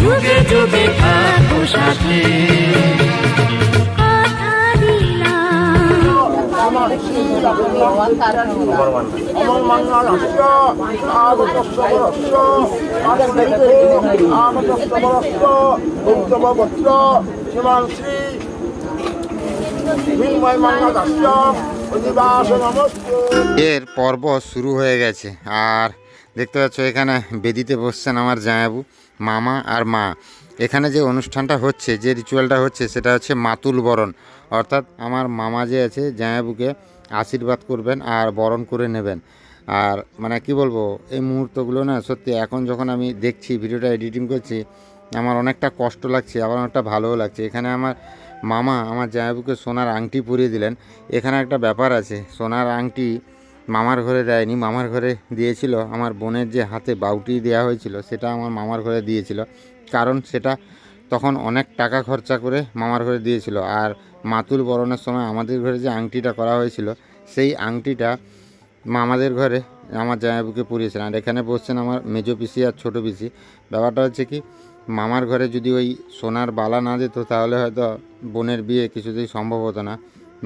যুগে যুগে থাকব সাথে। এর পর্ব শুরু হয়ে গেছে, আর দেখতে পাচ্ছ এখানে বেদিতে বসছেন আমার জায়াবু মামা আর মা। এখানে যে অনুষ্ঠানটা হচ্ছে, যে রিচুয়ালটা হচ্ছে, সেটা হচ্ছে মাতুল বরণ। অর্থাৎ আমার মামা যে আছে জায়াবুকে আশীর্বাদ করবেন আর বরণ করে নেবেন। আর মানে কি বলব, এই মুহূর্তগুলো না, সত্যি এখন যখন আমি দেখছি, ভিডিওটা এডিটিং করছি, আমার অনেকটা কষ্ট লাগছে, আবার অনেকটা ভালোও লাগছে। এখানে আমার মামা আমার জায়াবুকে সোনার আংটি পরিয়ে দিলেন। এখানে একটা ব্যাপার আছে, সোনার আংটি মামার ঘরে দেয়নি, মামার ঘরে দিয়েছিল। আমার বোনের যে হাতে বাউটি দেওয়া হয়েছিল, সেটা আমার মামার ঘরে দিয়েছিল। কারণ সেটা তখন অনেক টাকা খরচা করে মামার ঘরে দিয়েছিল। আর মাতুল বরণের সময় আমাদের ঘরে যে আংটিটা করা হয়েছিল, সেই আংটিটা মামাদের ঘরে আমার জামাইবুকে পরিয়েছেন আর এখানে বসছেন আমার মেজো পিসি আর ছোটো পিসি। ব্যাপারটা হচ্ছে কি, মামার ঘরে যদি ওই সোনার বালা না যেত, তাহলে হয়তো বোনের বিয়ে কিছুতেই সম্ভব হতো না।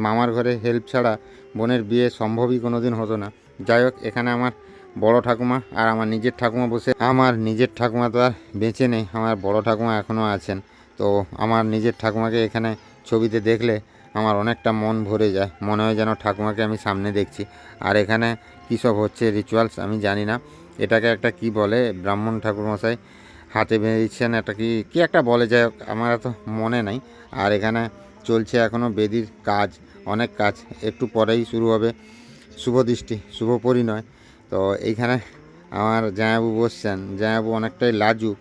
মামার ঘরে হেল্প ছাড়া বোনের বিয়ে সম্ভবই কোনো দিন হতো না। যাই হোক, এখানে আমার বড় ঠাকুমা আর আমার নিজের ঠাকুমা বসে। আমার নিজের ঠাকুমা তো আর বেঁচে নেই, আমার বড় ঠাকুমা এখনও আছেন। তো আমার নিজের ঠাকুমাকে এখানে ছবিতে দেখলে আমার অনেকটা মন ভরে যায়। মনে হয় যেন ঠাকুমাকে আমি সামনে দেখছি। আর এখানে কী সব হচ্ছে রিচুয়ালস আমি জানি না। এটাকে একটা কি বলে? ব্রাহ্মণ ঠাকুরমশাই হাতে বেঁধে দিচ্ছেন একটা কি কি একটা বলে? হোক, আমার এত মনে নাই। আর এখানে চলছে এখনও বেদির কাজ, অনেক কাজ। একটু পরেই শুরু হবে। শুভ দৃষ্টি, শুভ পরিণয়। তো এইখানে আমার জায়াবু বসছেন। জায়াবু অনেকটাই লাজুক,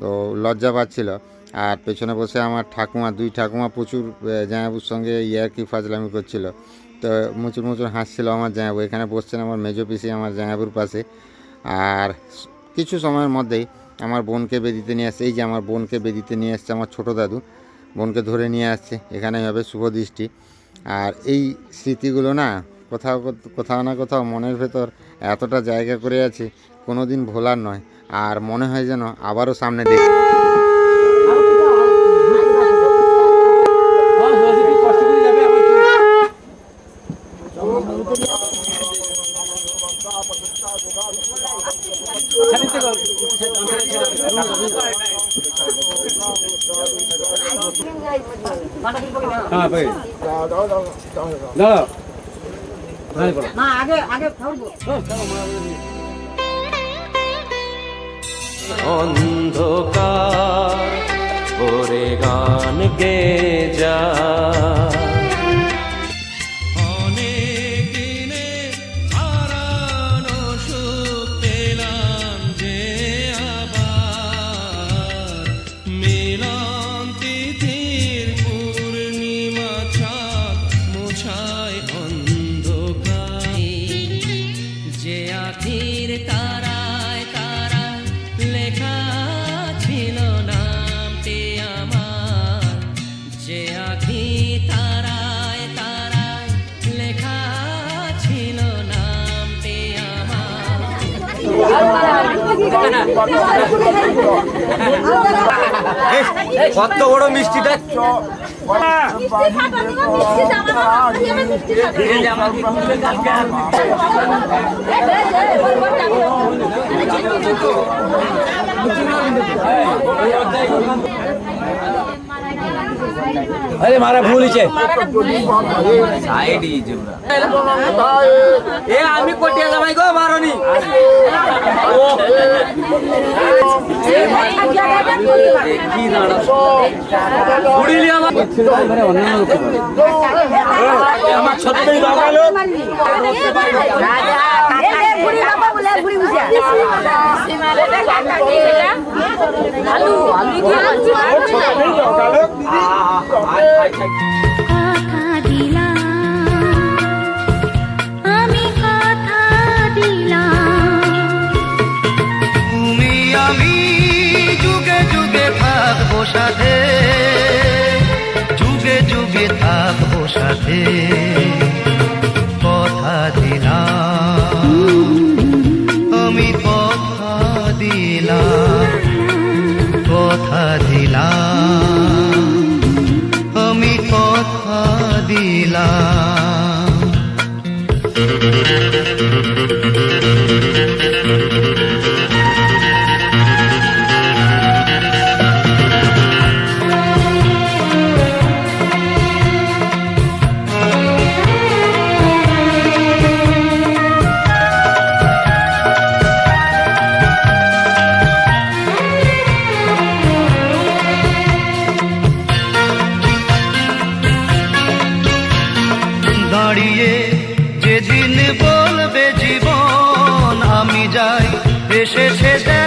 তো লজ্জা পাচ্ছিল। আর পেছনে বসে আমার ঠাকুমা, দুই ঠাকুমা প্রচুর জায়াবুর সঙ্গে ইয়ারকি ফাজলামি করছিল। তো মুচুর মুচুর হাসছিল আমার জায়াবু এখানে বসছেন আমার মেজো পিসি, আমার জায়াবুর পাশে। আর কিছু সময়ের মধ্যেই আমার বোনকে বেদিতে নিয়ে আসছে। এই যে আমার বোনকে বেদিতে নিয়ে আসছে আমার ছোটো দাদু। বোনকে ধরে নিয়ে আসছে। এখানে হবে শুভ দৃষ্টি। আর এই স্মৃতিগুলো না, কোথাও কোথ- কোথাও না কোথাও মনের ভেতর এতটা জায়গা করে আছে কোনো দিন ভোলার নয়। আর মনে হয় যেন আবারও সামনে দেখি হ্যাঁ ভাই দাঁড়াও। আগে আগে অন্ধকার ওরে গান গে যা। কত বড় মিষ্টিটা আরে মারা ভুল হয়েছে। এ আমি কোটিয়া জামাই গো মারনি। কি দাঁড়া আমার যুগে থাকব সাথে যুগে যুগে থাকব সাথে কথা দিলাম। দিলাম কথা দিলাম আমি কথা দিলাম দাঁড়িয়ে যেদিন বলবে জীবন আমি যাই এসেছে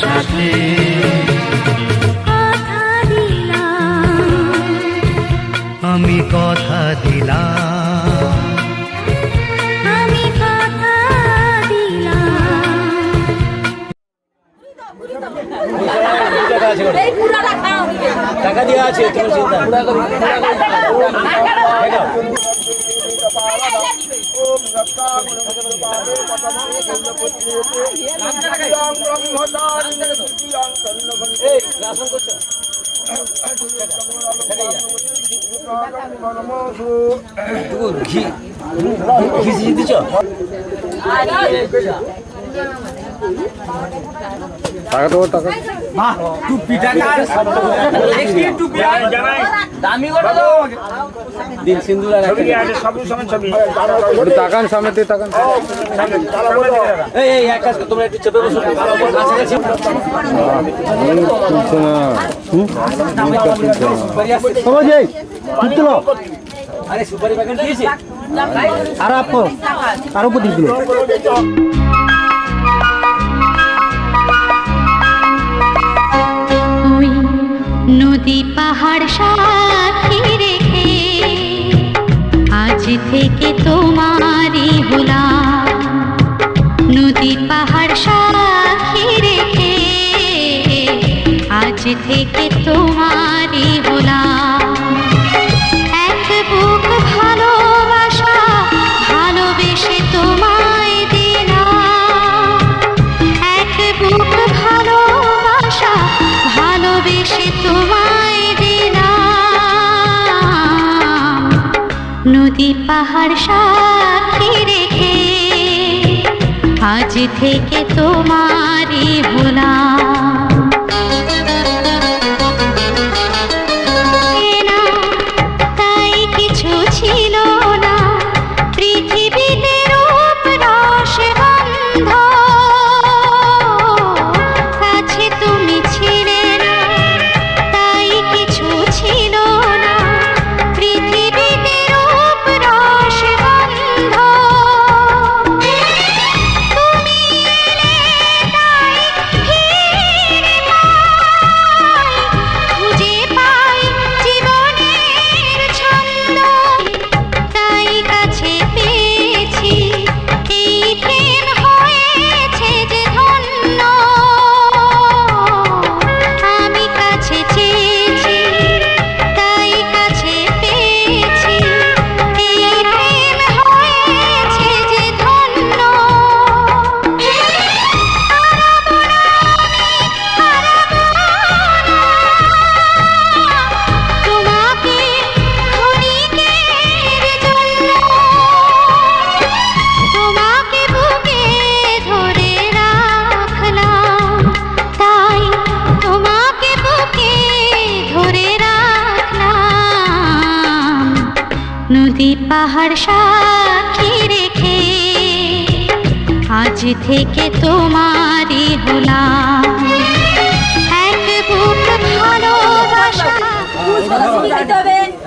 সাথে। কথা দিলাম। আমি কথা দিলাম আমি কথা দিলাম টাকা দিয়ে আছে তোমার চিন্তা ঘি ঘি সিজি দিছ দামি করে দাও। দিন সিন্দুর আর তাকান সামনে তাকান। এই এই এক কাজ তোমরা একটু চেপে বসো আসছে। আরে সুপারি প্যাকেট দিয়েছি? আর আপো আরও প্রদীপ দিল। নদী পাহাড় সাথী আজ থেকে তোমারই হলাম নদী পাহাড় সাক্ষী রেখে আজ থেকে তোমারই পাহাড় সাক্ষী রেখে আজ থেকে তোমারই হলাম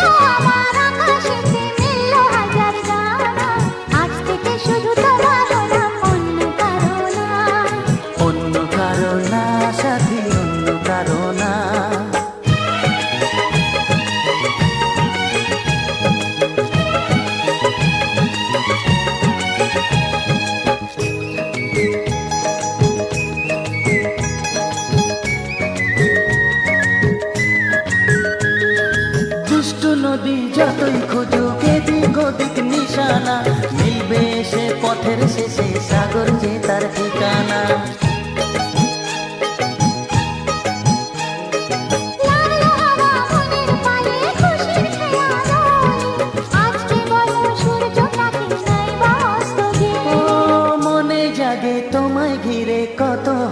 আমার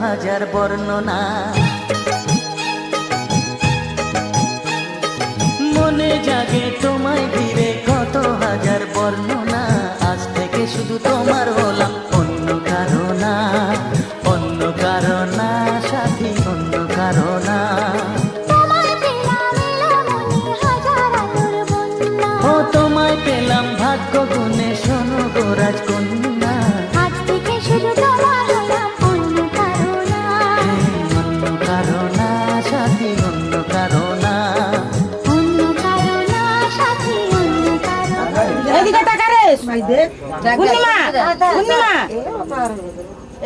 হাজার বর্ণনা। মনে জাগে তোমায় ঘিরে কত হাজার বর্ণনা। পূর্ণিমা পূর্ণিমা।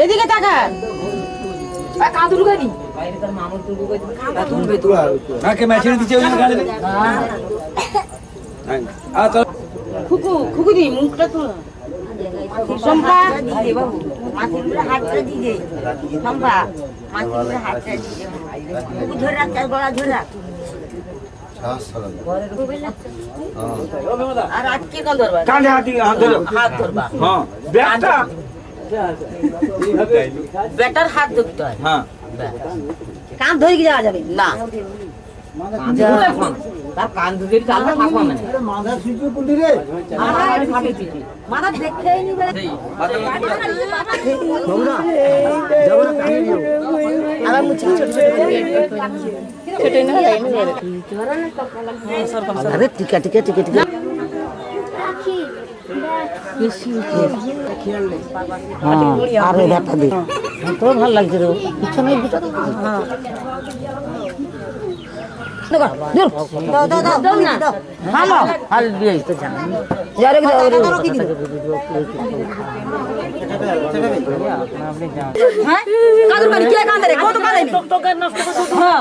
এদিকে তাকা খুকু খুকু দি মুখটা তো। সম্পা হাতটা দিয়ে হাতটা দিয়ে ধরে রাখ গলা ধরে রাখ। ধরবা কাঁধে হাত দিয়ে হাত ধরো ধরবা হ্যাঁ। ব্যাগটা বেটার হাত ধরতে হয়। হ্যাঁ কান ধরে যাওয়া যাবে। না। তার কান ধরে কান থাকবা মানে। মাথা সুইচে কুলি রে। মাথা দেখেই নিবে। আমার মুছে ছোট ছোট ছোট না আরে টিকা টিকা টিকা টিকা। রাখি আর ব্যাপার দে। তো ভালো লাগছে রে পিছনে দুটো। হ্যাঁ। দাও দাও দাও দাও না হালো হাল দিয়ে তো জান যারে কি দাও হ্যাঁ কাদুর বাড়ি কে কান্দে রে কত কাঁদে নষ্ট করতে হ্যাঁ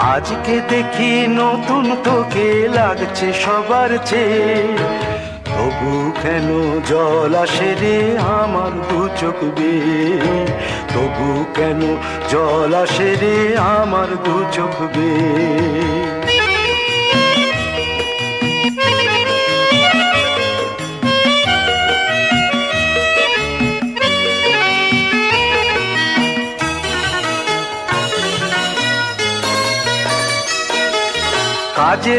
আজকে দেখি নতুন তোকে লাগছে সবার চেয়ে। তবু কেন জল আসে রে আমার দু চোখ বেয়ে? তবু কেন জল আসে রে আমার দু চোখ বেয়ে?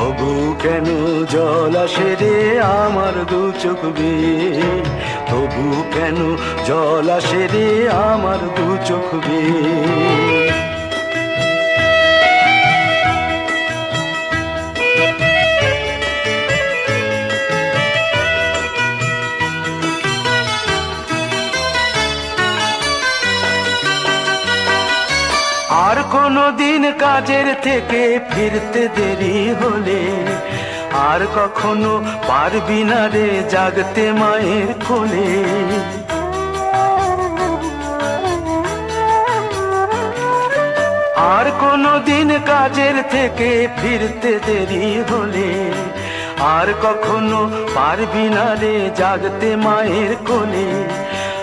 তবু কেন জল আসে রে আমার দু চোখ বেয়ে তবু কেন জল আসে রে আমার দু চোখ বেয়ে থেকে ফিরতে দেরি হলে আর কখনো পারবি না রে জাগতে মায়ের কোলে। আর কোনো দিন কাজের থেকে ফিরতে দেরি হলে আর কখনো পারবি না রে জাগতে মায়ের কোলে।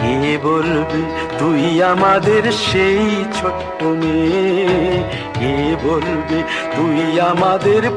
কে বলবে? তুই আমাদের সেই ছোট্ট মেয়ে। কে বলবে? তুই আমাদের